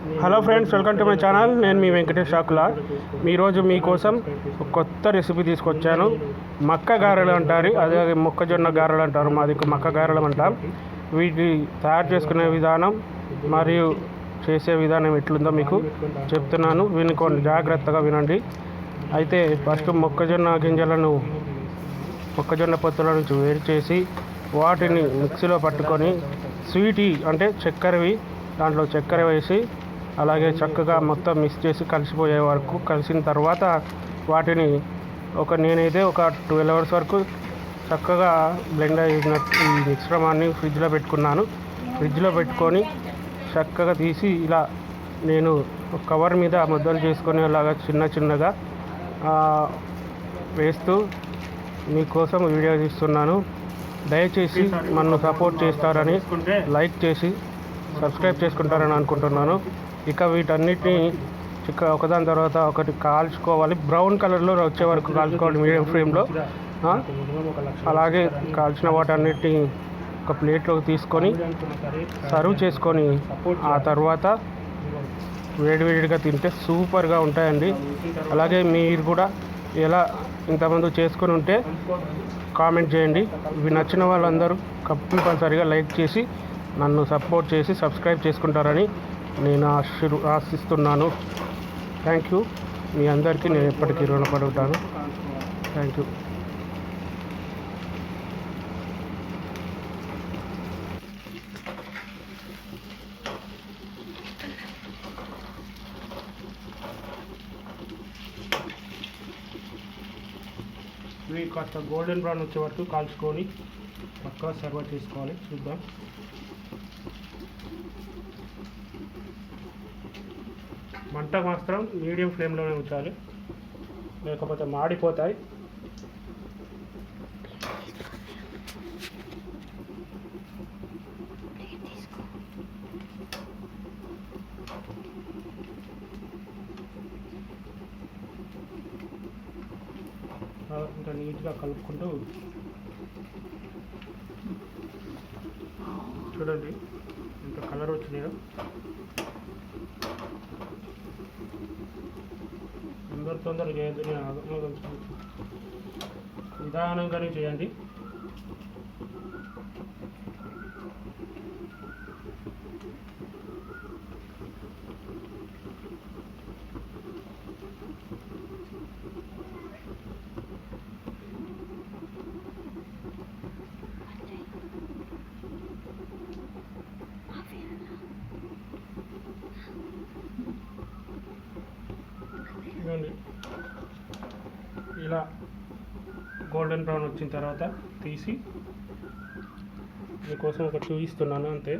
Hello friends welcome to my channel నేను మీ వెంకటేష్ షాకుల ఈరోజు మీకోసం కొత్త రెసిపీ తీసుకొచ్చాను. మక్క గారెలు అంటారు. అదే మొక్కజొన్న గారెలు అంటారు. మాది మక్క గారెలు అంటాం. వీటి తయారు చేసుకునే విధానం మరియు చేసే విధానం ఎట్లుందో మీకు చెప్తున్నాను. వినుకోండి జాగ్రత్తగా వినండి. అయితే ఫస్ట్ మొక్కజొన్న గింజలను మొక్కజొన్న పొత్తుల నుంచి వేరు చేసి వాటిని మిక్సీలో పట్టుకొని స్వీటీ అంటే చక్కెరవి దాంట్లో చక్కెర వేసి అలాగే చక్కగా మొత్తం మిక్స్ చేసి కలిసిపోయే వరకు కలిసిన తర్వాత వాటిని ఒక నేనైతే ఒక ట్వెల్వ్ అవర్స్ వరకు చక్కగా బ్లెండ్ అయిన ఈ మిశ్రమాన్ని ఫ్రిడ్జ్లో పెట్టుకున్నాను. ఫ్రిడ్జ్లో పెట్టుకొని చక్కగా తీసి ఇలా నేను కవర్ మీద ముద్దలు చేసుకొని అలాగా చిన్న చిన్నగా వేస్తూ మీకోసం వీడియో తీస్తున్నాను. దయచేసి నన్ను సపోర్ట్ చేస్తారని లైక్ చేసి సబ్స్క్రైబ్ చేసుకుంటారని అనుకుంటున్నాను. ఇక వీటన్నిటిని ఇక ఒకదాని తర్వాత ఒకటి కాల్చుకోవాలి. బ్రౌన్ కలర్లో వచ్చే వరకు కాల్చుకోవాలి మీడియం ఫ్లేమ్లో. అలాగే కాల్చిన వాటన్నిటిని ఒక ప్లేట్లోకి తీసుకొని సర్వ్ చేసుకొని ఆ తర్వాత వేడివేడిగా తింటే సూపర్గా ఉంటాయండి. అలాగే మీరు కూడా ఎలా ఇంతమంది చేసుకొని ఉంటే కామెంట్ చేయండి. ఇవి నచ్చిన వాళ్ళందరూ కంపల్సరిగా లైక్ చేసి నన్ను సపోర్ట్ చేసి సబ్స్క్రైబ్ చేసుకుంటారని నేను ఆశీర్ ఆశిస్తున్నాను. థ్యాంక్ యూ మీ అందరికీ నేను ఎప్పటికీ రుణపడి ఉంటాను థ్యాంక్ యూ ఇవి కాస్త గోల్డెన్ బ్రౌన్ వచ్చే వరకు కాల్చుకొని పక్కా సర్వ్ చేసుకోవాలి. చూద్దాం. మంట మాత్రం మీడియం ఫ్లేమ్లోనే ఉంచాలి. లేకపోతే మాడిపోతాయి. ఇంకా నీట్గా కలుపుకుంటూ చూడండి ఇంత కలర్ వచ్చినాయో. తొందర తొందర చేయొద్దు నేను ఆగంగా కలుపుకుంటూ నిదానంగానే చేయండి. ఇలా గోల్డెన్ బ్రౌన్ వచ్చిన తర్వాత తీసి మీకోసం ఒక చూపిస్తున్నాను అంతే.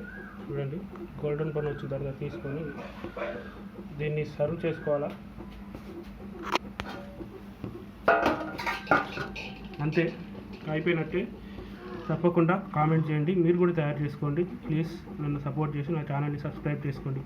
చూడండి గోల్డెన్ బ్రౌన్ వచ్చిన తర్వాత తీసుకొని దీన్ని సర్వ్ చేసుకోవాలా? అంతే. అయిపోయినట్టే తప్పకుండా కామెంట్ చేయండి. మీరు కూడా తయారు చేసుకోండి. ప్లీజ్ నన్ను సపోర్ట్ చేసి నా ఛానల్ని సబ్స్క్రైబ్ చేసుకోండి.